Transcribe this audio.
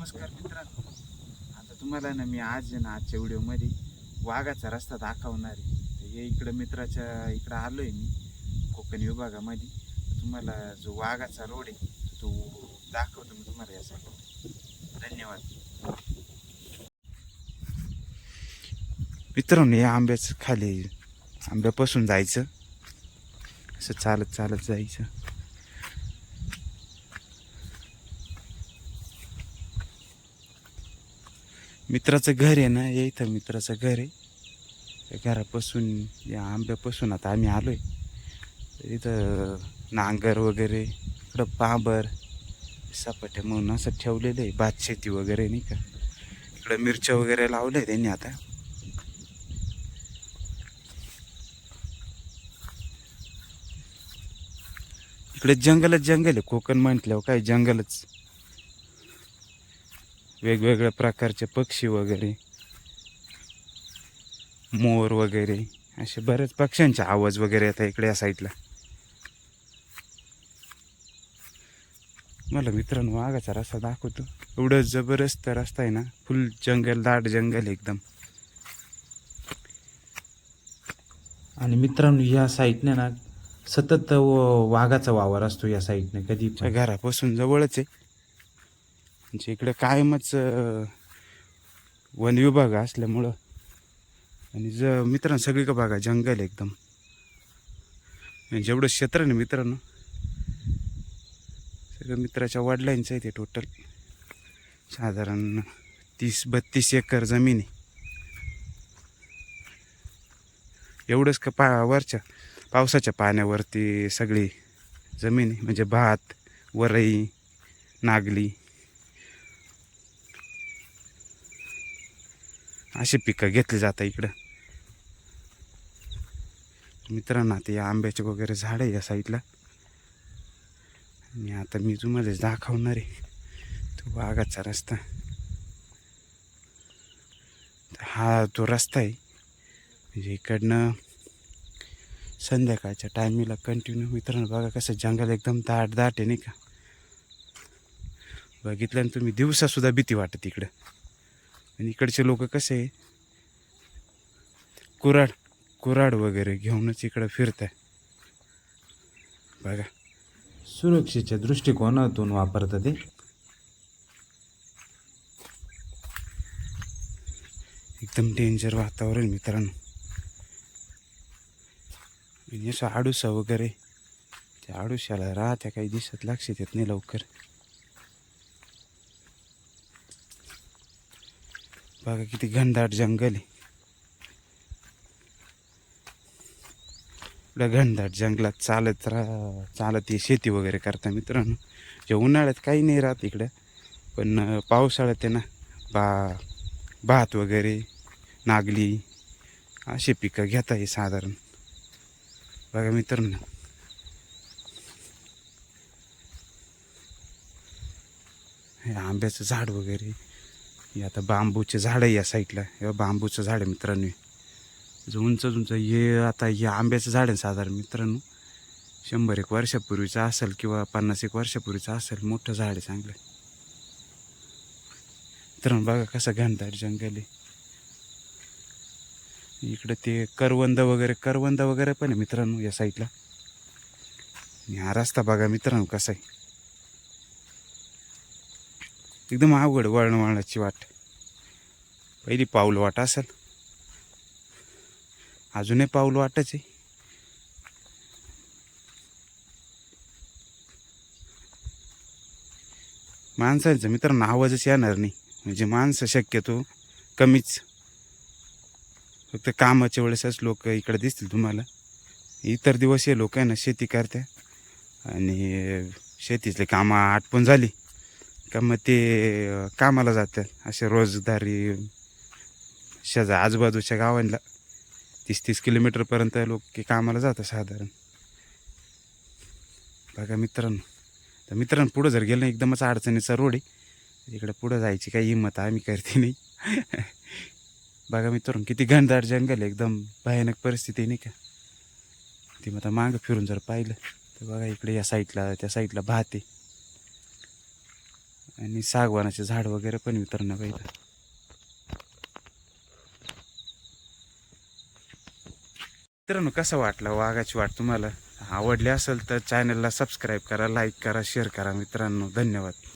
नमस्कार मित्रांनो. आता तुम्हाला ना मी आज ना आजच्या व्हिडिओमध्ये वाघाचा रस्ता दाखवणार आहे. तर हे इकडं मित्राच्या इकडं आलो आहे मी कोकण विभागामध्ये. तुम्हाला जो वाघाचा रोड आहे तो दाखवतो मी तुम्हाला यासाठी. धन्यवाद. मित्रांनो या आंब्याचं खाली आंब्यापासून जायचं. असं चालत चालत जायचं. मित्राचं घर आहे ना या इथं मित्राचं घर आहे. त्या घरापासून या आंब्यापासून आता आम्ही आलो आहे इथं नांगर वगैरे इकडं पांबर सपाट्या म्हणून असं ठेवलेलं आहे भात शेती वगैरे नाही का. इकडं मिरच्या वगैरे लावल्या त्यांनी आता. इकडे जंगलच जंगल आहे कोकण म्हटल्यावर काय जंगलच. वेगवेगळ्या प्रकारचे पक्षी वगैरे मोर वगैरे असे बरेच पक्ष्यांचे आवाज वगैरे येतात इकडे या साईडला मला मित्रांनो वाघाचा रस्ता दाखवतो. एवढं जबरदस्त रस्ता आहे ना फुल जंगल दाट जंगल एकदम. आणि मित्रांनो या साईडने ना सतत व- वाघाचा वावर असतो या साईडने कधी. घरापासून जवळच आहे. म्हणजे इकडं कायमच वन विभाग असल्यामुळं. आणि ज मित्रांनो सगळी का बघा जंगल एकदम. जेवढं क्षेत्र ना मित्रांनो सगळं मित्राच्या वडिलांचं आहे ते टोटल साधारण तीस बत्तीस एकर जमीन आहे. एवढंच का पा वरच्या पावसाच्या पाण्यावरती सगळी जमीन आहे. म्हणजे भात वरई नागली अशी पिकं घेतली जातात इकडं. मित्रांनो आता या आंब्याचे वगैरे झाड आहे या साईडला. आणि आता मी तुम्हालाच दाखवणार आहे. तो वाघाचा रस्ता. हा तो रस्ता आहे म्हणजे इकडनं संध्याकाळच्या टायमिंगला कंटिन्यू मित्रांनो बघा कसं जंगल एकदम दाट दाट आहे नाही का? बघितल्यानं तुम्ही दिवसासुद्धा भीती वाटत इकडं. आणि इकडचे लोक कसे आहे कुराड कुराड वगैरे घेऊनच इकडं फिरत आहे बघा. सुरक्षेच्या दृष्टिकोनातून वापरतात ते. एकदम डेंजर वातावरण मित्रांनो. आणि असं आडुसा वगैरे त्या आडुशाला राहत्या काही दिसत लक्षात येत नाही लवकर. बघा किती घनदाट जंगल आहे. घनदाट जंगलात चालत राहा चालत हे शेती वगैरे करता मित्रांनो. जे उन्हाळ्यात काही नाही राहत इकडं पण पावसाळ्यात आहे ना बा भात वगैरे नागली असे पिकं घेता हे साधारण. बघा मित्रांनो. हे आंब्याचं झाड वगैरे. हे आता बांबूचे झाड आहे या साईडला. हे बांबूचं झाड आहे मित्रांनो. जो उंच उंच हे आता हे आंब्याचं झाड आहे साधारण मित्रांनो. शंभर एक वर्षापूर्वीचं असेल किंवा पन्नास एक वर्षापूर्वीचं असेल मोठं झाड आहे चांगलं. मित्रांनो बघा कसं घनदाट जंगल आहे. इकडं ते करवंद वगैरे करवंद वगैरे पण आहे मित्रांनो या साईडला. आणि हा रस्ता बघा मित्रांनो कसा आहे. एकदम अवघड वळण वळणाची वाट. पहिली पाऊल वाट असेल. अजूनही पाऊल वाटच आहे. माणसांचं मित्रांनो आवाजच येणार नाही. म्हणजे माणसं शक्यतो कमीच. फक्त कामाच्या वेळेसच लोक इकडे दिसतील तुम्हाला. इतर दिवस हे लोक आहे ना शेती करत्या आणि शेतीतले कामं आटपून झाली. का मग ते कामाला जातात असे रोजदारी शेजा आजूबाजूच्या गावांना तीस तीस किलोमीटरपर्यंत लोक कामाला जातात साधारण. बघा मित्रांनो तर मित्रांनो पुढं जर गेलं ना एकदमच अडचणीचा रोड आहे. इकडं पुढं जायची काही हिंमत आम्ही करते नाही. बघा मित्रांनो किती घनदाट जंगल आहे. एकदम भयानक परिस्थिती नाही का? ते मग आता मागं फिरून जर पाहिलं तर बघा इकडे या साईडला त्या साईडला भात आहे. आणि सागवानाचे झाड वगैरे पण वितरणं पाहिजे मित्रांनो कसं वाटलं वाघाची वाट तुम्हाला? आवडली असेल तर चॅनलला सबस्क्राईब करा लाईक करा शेअर करा मित्रांनो. धन्यवाद.